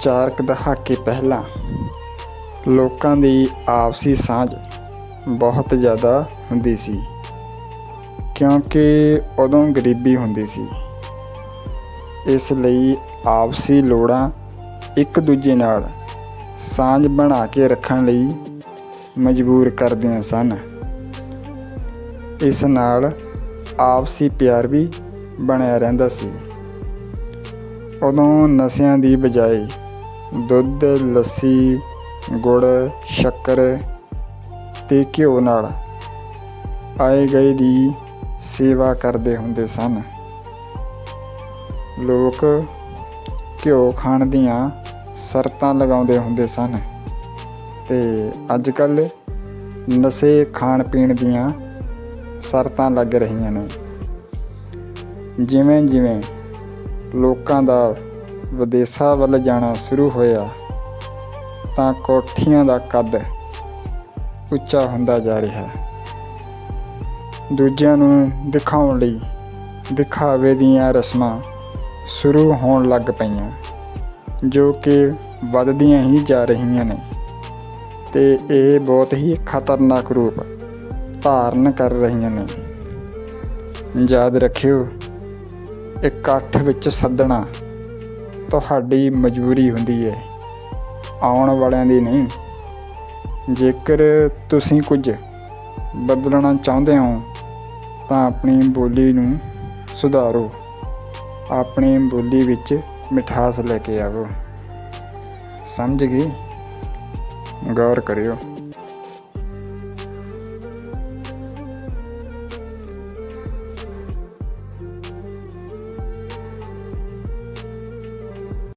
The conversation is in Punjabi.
ਚਾਰਕ ਦਹਾਕੇ ਪਹਿਲਾਂ ਲੋਕਾਂ ਦੀ ਆਪਸੀ ਸਾਂਝ ਬਹੁਤ ਜ਼ਿਆਦਾ ਹੁੰਦੀ ਸੀ, ਕਿਉਂਕਿ ਉਦੋਂ ਗਰੀਬੀ ਹੁੰਦੀ ਸੀ। ਇਸ ਲਈ ਆਪਸੀ ਲੋੜਾਂ ਇੱਕ ਦੂਜੇ ਨਾਲ ਸਾਂਝ ਬਣਾ ਕੇ ਰੱਖਣ ਲਈ ਮਜਬੂਰ ਕਰਦੀਆਂ ਸਨ। ਇਸ ਨਾਲ ਆਪਸੀ ਪਿਆਰ ਵੀ ਬਣਿਆ ਰਹਿੰਦਾ ਸੀ। ਉਦੋਂ ਨਸ਼ਿਆਂ ਦੀ ਬਜਾਏ ਦੁੱਧ, ਲੱਸੀ, ਗੁੜ, ਸ਼ੱਕਰ ਤੇ ਘਿਓ ਨਾਲ ਆਏ ਗਏ ਦੀ ਸੇਵਾ ਕਰਦੇ ਹੁੰਦੇ ਸਨ। ਲੋਕ ਘਿਓ ਖਾਣ ਦੀਆਂ ਸ਼ਰਤਾਂ ਲਗਾਉਂਦੇ ਹੁੰਦੇ ਸਨ ਤੇ ਅੱਜ ਕੱਲ ਨਸ਼ੇ ਖਾਣ ਪੀਣ ਦੀਆਂ ਸ਼ਰਤਾਂ ਲੱਗ ਰਹੀਆਂ ਨੇ। ਜਿਵੇਂ ਜਿਵੇਂ ਲੋਕਾਂ ਦਾ ਵਿਦੇਸ਼ਾਂ ਵੱਲ ਜਾਣਾ ਸ਼ੁਰੂ ਹੋਇਆ, ਤਾਂ ਕੋਠੀਆਂ ਦਾ ਕੱਦ ਉੱਚਾ ਹੁੰਦਾ ਜਾ ਰਿਹਾ। ਦੂਜਿਆਂ ਨੂੰ ਦਿਖਾਉਣ ਲਈ ਦਿਖਾਵੇ ਦੀਆਂ ਰਸਮਾਂ ਸ਼ੁਰੂ ਹੋਣ ਲੱਗ ਪਈਆਂ, ਜੋ ਕਿ ਵੱਧਦੀਆਂ ਹੀ ਜਾ ਰਹੀਆਂ ਨੇ, ਤੇ ਇਹ ਬਹੁਤ ਹੀ ਖਤਰਨਾਕ ਰੂਪ ਧਾਰਨ ਕਰ ਰਹੀਆਂ ਨੇ। ਯਾਦ ਰੱਖਿਓ ਇਕੱਠ ਵਿੱਚ ਸੱਦਣਾ ਤੁਹਾਡੀ ਮਜਬੂਰੀ ਹੁੰਦੀ ਹੈ ਆਉਣ ਵਾਲਿਆਂ ਦੀ ਨਹੀਂ। ਜੇਕਰ ਤੁਸੀਂ ਕੁਝ ਬਦਲਣਾ ਚਾਹੁੰਦੇ ਹੋ, ਤਾਂ ਆਪਣੀ ਬੋਲੀ ਨੂੰ ਸੁਧਾਰੋ। ਆਪਣੀ ਬੋਲੀ ਵਿੱਚ ਮਿਠਾਸ ਲੈ ਕੇ ਆਵੋ। ਸਮਝ ਗਏ ਗੌਰ ਕਰਿਓ।